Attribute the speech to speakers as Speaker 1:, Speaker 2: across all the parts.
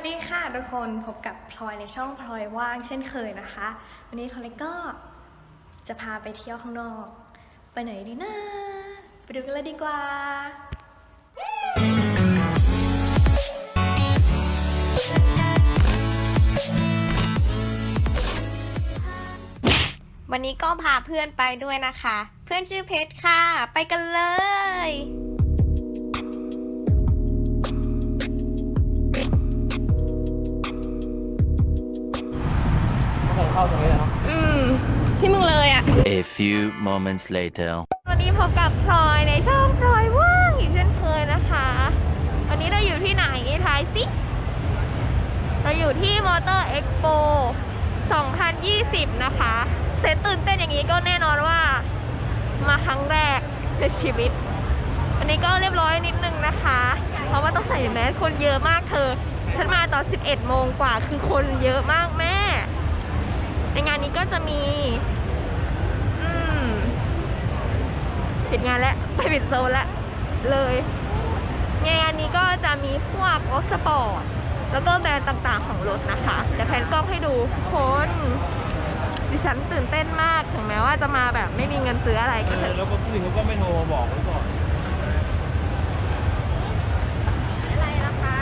Speaker 1: สดีค่ะทุกคนพบกับพลอยในช่องพลอยว่างเช่นเคยนะคะ วันนี้พลอยก็จะพาไปเที่ยวข้างนอก ไปไหนดีนะไปดูกันเลยดีกว่า วันนี้ก็พาเพื่อนไปด้วยนะคะ เพื่อนชื่อเพชรค่ะ ไปกันเลย
Speaker 2: A few moments later.
Speaker 1: วันนี้พบกับพลอยในช่องพลอยว่างอีกเช่นเคยนะคะ วันนี้เราอยู่ที่ไหนทายสิ เราอยู่ที่มอเตอร์เอ็กโป2020 นะคะเต้นตื่นเต้นอย่างนี้ก็แน่นอนว่า มาครั้งแรกในชีวิต วันนี้ก็เรียบร้อยนิดนึงนะคะ เพราะว่าต้องใส่แมสคนเยอะมากเธอ ฉันมาตอน 11 โมงกว่าคือคนเยอะมากแม่ ในงานนี้ก็จะมี ผิดงานแล้วไปผิดโซนแล้วเลยงานนี้ก็จะมีพวกรถสปอร์ตแล้วก็แบรนด์ต่างๆของรถนะคะเดี๋ยวแพนกล้องให้ดูทุกคนดิฉันตื่นเต้นมากถึงแม้ว่าจะมาแบบไม่มีเงินซื้ออะไรก็เถอะ
Speaker 3: แล้วก็ผู้หญิงเขาก็ไม่โทรมาบอกไว้ก่อน
Speaker 1: อะไรนะคะ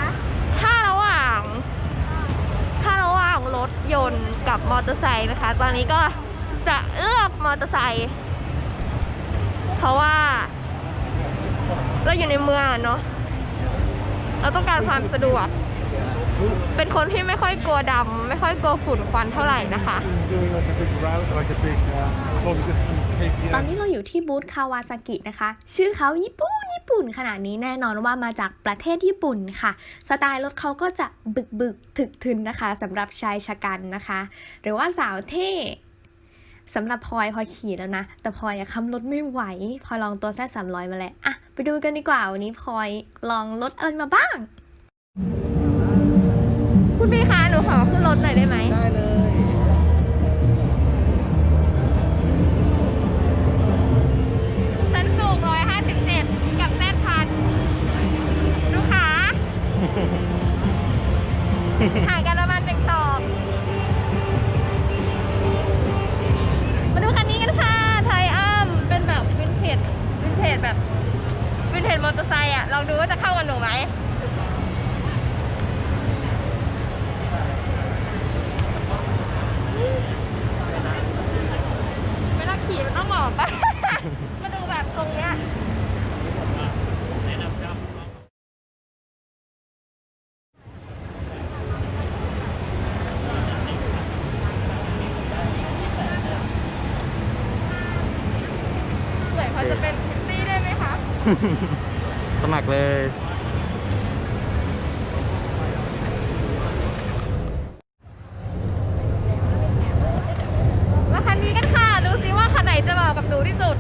Speaker 1: ถ้าระหว่าง ถ้าระหว่างรถยนต์กับมอเตอร์ไซค์นะคะ ตอนนี้ก็จะเลือกมอเตอร์ไซค์ เพราะว่า เราอยู่ในเมืองเนาะเราต้องการความสะดวก เป็นคนที่ไม่ค่อยกลัวดำไม่ค่อยกลัวฝุ่นควันเท่าไหร่นะคะ
Speaker 4: ตอนนี้เราอยู่ที่บูธคาวาซากินะคะ ชื่อเขาญี่ปุ่นญี่ปุ่นขนาดนี้แน่นอนว่ามาจากประเทศญี่ปุ่นค่ะ สไตล์รถเขาก็จะบึกบึกถึกทึนนะคะสำหรับชายชะกันนะคะ หรือว่าสาวเท่ สำหรับพลอยพลอยขี่แล้วนะ แต่พลอยอะค้ำรถไม่ไหวพลอยลองตัวแซ่สามร้อยมาแล้วอะไปดูกันดีกว่าวันนี้พลอยลองรถอะไรมาบ้าง
Speaker 1: คุณพี่คะหนูขอขึ้นรถหน่อยได้ไหม
Speaker 3: ได้เลย
Speaker 1: จแบบวินเทจมอเตอร์ไซค์อะลองดูว่าจะเข้ากับหนูไหม เวลาขี่มันต้องหมอบปะ มาดูแบบตรงเนี้ย สวยพอจะเป็นพิตตี้ได้ไหมคะ
Speaker 3: สมัครเลย
Speaker 1: มาคันนี้กันค่ะ ดูซิว่าคันไหนจะเหมาะกับหนูที่สุด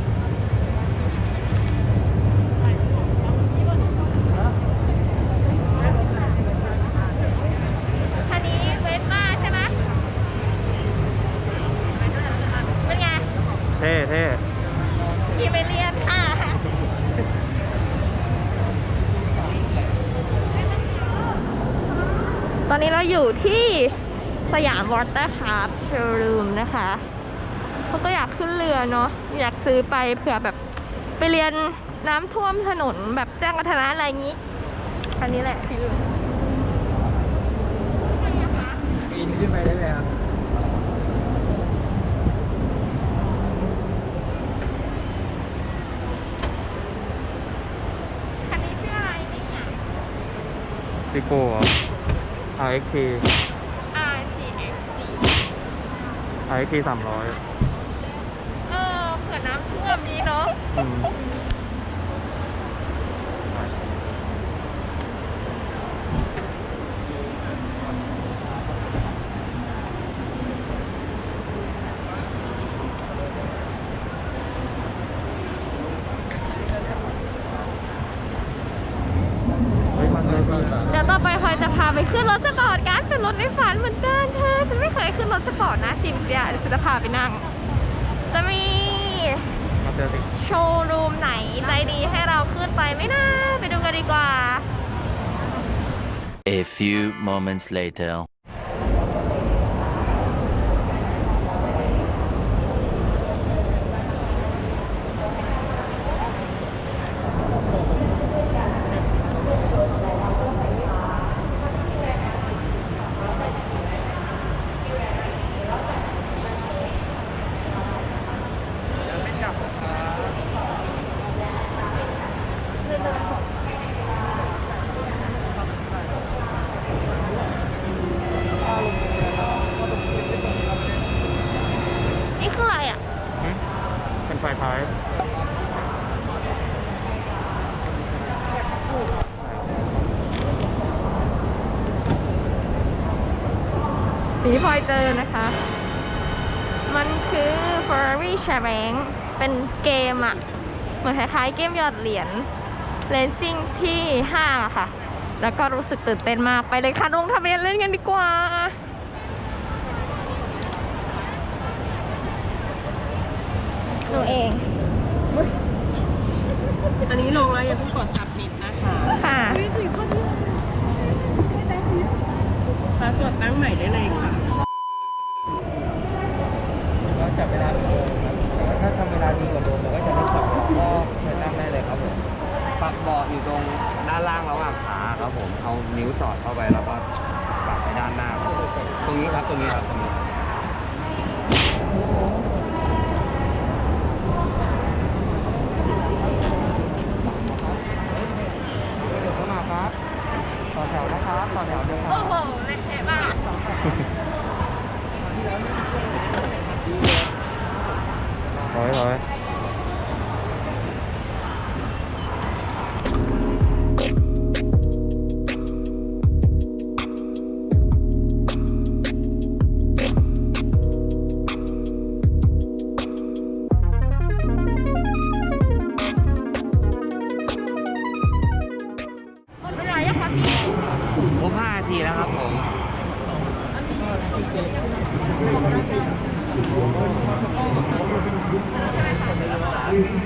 Speaker 1: คันนี้เวสป้าใช่ไหมเป็นไง
Speaker 3: เท่เท่
Speaker 1: ขี่ไปเรียนค่ะ ต อนนี้เราอยู่ที่สยามวอเตอร์คาร์โชว์รูมนะคะเขาก็อยากขึ้นเรือเนาะอยากซื้อไปเผื่อแบบไปเรียนน้ำท่วมถนนแบบแจ้งวัฒนะอะไรอย่างนี้ อันนี้แหละที่อยู่
Speaker 3: ปีนขึ้นไปได้ไหมครับ
Speaker 1: คันนี้ชื่ออะไรเนี่ย
Speaker 3: ซิโก้ RXT
Speaker 1: RTX4
Speaker 3: RXT สามร้อย
Speaker 1: เออเผื่อน้ำท่วมนี้เนาะ
Speaker 3: อื มเฮ้ยมันเลยพี่
Speaker 1: เดี๋ยวต่อไปพลอยจะพาไปขึ้นรถสปอร์ตกันเป็นรถในฝันเหมือนกันเธอฉันไม่เคยขึ้นรถสปอร์ตนะชิมเปียเดี๋ยวฉันจะพาไปนั่ง จะมี
Speaker 3: มาเจอสิ
Speaker 1: โชว์รูมไหนใจดีให้เราขึ้นไปไหม่น่าไปดูกันดีกว่า
Speaker 2: A few moments later.
Speaker 1: สีพลอยเจอนะคะ มันคือ Ferrari c h a r a n g เป็นเกมอะเหมือนคล้ายๆเกมยอดเหรียญเลนซิ่งที่ห้างอะค่ะ แล้วก็รู้สึกตื่นเต้นมากไปเลยค่ะลงทะเบียนเล่นกันดีกว่าหนูเอง
Speaker 5: อันนี้ลงแล้วอย่าเพิ่งกดซับมิดนะคะ
Speaker 1: ค่ะ
Speaker 5: พาสเวิร์ดตั้งใหม่ได้เลยค่ะ
Speaker 6: ก็จับเวลาเหมือนเดิมครับแต่ว่าถ้าทำเวลาดีกว่าเดิมเราก็จะได้ปรับก็เชิญนั่งได้เลยครับผมปรับเบาะอยู่ตรงด้านล่างระหว่างขาครับผมเอานิ้วสอดเข้าไปแล้วก็ปรับไปด้านหน้าครับตรงนี้ครับตรงนี้ครับตรงนี้ เดี๋ยวเข้ามาครับ ต่อแถวนะ ครับต่อแถวเดียครับ
Speaker 1: โอ้โหเละเทะมาก
Speaker 3: ร้อยร้อย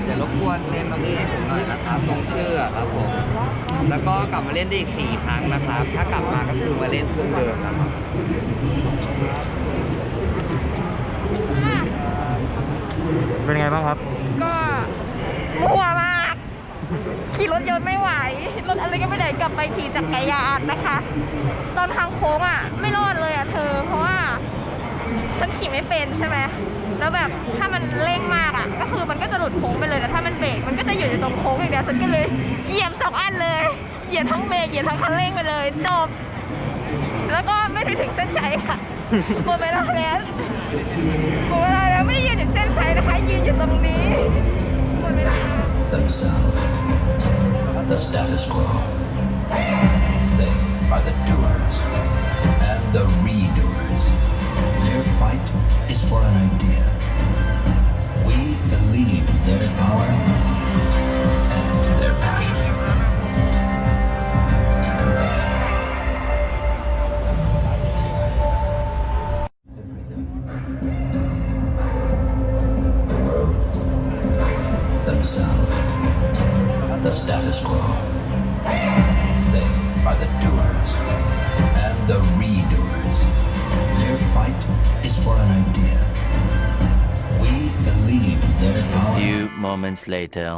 Speaker 1: เดี๋
Speaker 6: ยวรบกวนเล่นตรงนี้ให้ผมหน่อยนะครับตรงชื่ออะครับผม แล้วก็กลับมาเล่นได้อีก4ครั้งนะครับ ถ้ากลับมาก็คือมาเล่นเครื่องเดิมครับ
Speaker 3: เป็นไงบ้างครับ
Speaker 1: ก็มั่วมากขี่รถยนต์ไม่ไหว รถอะไรก็ไม่ได้กลับไปขี่จักรยานนะคะ ตอนทางโค้งอะ ไม่รอดเลยอะเธอ เพราะว่า ฉันขี่ไม่เป็นใช่ไหม แล้วแบบถ้ามันเร่งมากอะ ก็คือมันก็จะหลุดโค้งไปเลยแต่ถ้ามันเบรกมันก็จะอยู่อยู่ตรงโค้งอย่างเดียวฉันก็เลยเหยียบสองอันเลย เหยียบทั้งเบรกเหยียบทั้งคันเร่งไปเลยจบ แล้วก็ไม่ถึงเส้นชัยค่ะหมดเวลาแล้วหมดเวลาแล้วไม่ได้ยืนอยู่เส้นชัยนะคะยืนอยู่ตรงนี้หมดเวลา
Speaker 7: themselves. The status quo. They are the doers and the redoers. Their fight is for an idea. Believe in their power and their passion. The world. Themselves the status quo. They are the doers and the redoers. Their fight is for an idea. We believe.
Speaker 2: Few moments later.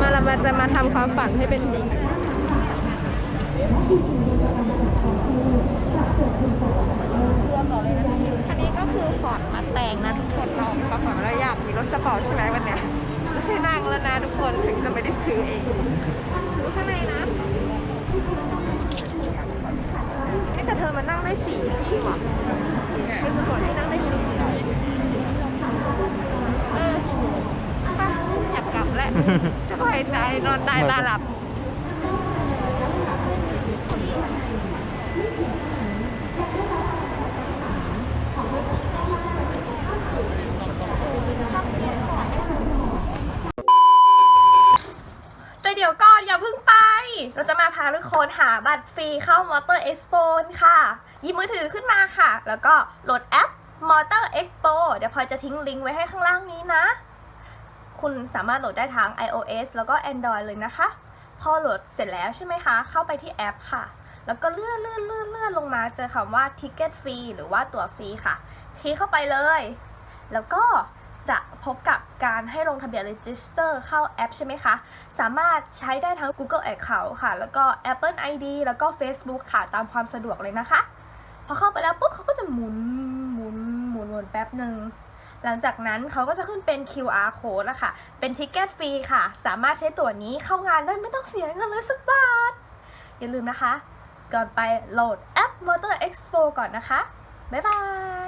Speaker 1: มาเรามาจะมาทำความฝันให้เป็นจริงอันนี้ก็คือฟอร์ดมาแต่งนะทุกคนเราความฝันเราอยากมีรถสปอร์ตใช่ไหมวันเนี้ยให้นั่งแล้วนะทุกคนถึงจะไม่ได้ซื้อเองดูข้างในนะเอ๊ะแต่เธอมันนั่งได้สี่ที่ว่ะเป็นสปอร์ตที่นั่งได้สี่เออไปอยากกลับแล้ว สบายใจนอนตายตาหลับ
Speaker 4: แต่เดี๋ยวก่อนอย่าเพิ่งไป เราจะมาพาทุกคนหาบัตรฟรีเข้า Motor Expo ค่ะ หยิบมือถือขึ้นมาค่ะ แล้วก็โหลดแอป Motor Expo เดี๋ยวพลอยจะทิ้งลิงก์ไว้ให้ข้างล่างนี้นะ คุณสามารถโหลดได้ทั้ง iOS แล้วก็ Android เลยนะคะ พอโหลดเสร็จแล้วใช่ไหมคะ เข้าไปที่แอปค่ะ แล้วก็เลื่อนเลื่อนเลื่อนเลื่อนลงมาเจอคำว่า Ticket Free หรือว่าตั๋วฟรีค่ะ คลิกเข้าไปเลย แล้วก็จะพบกับการให้ลงทะเบียน Register เข้าแอปใช่ไหมคะ สามารถใช้ได้ทั้ง Google Account ค่ะ แล้วก็ Apple ID แล้วก็ Facebook ค่ะ ตามความสะดวกเลยนะคะ พอเข้าไปแล้วปุ๊บเขาก็จะหมุนหมุนหมุนหมุนแป๊บหนึ่ง หลังจากนั้นเขาก็จะขึ้นเป็น QR code นะคะ เป็นทิกเก็ตฟรีค่ะ สามารถใช้ตั๋วนี้เข้างานได้ไม่ต้องเสียเงินเลยสักบาท อย่าลืมนะคะ ก่อนไปโหลดแอป Motor Expo ก่อนนะคะ บ๊ายบาย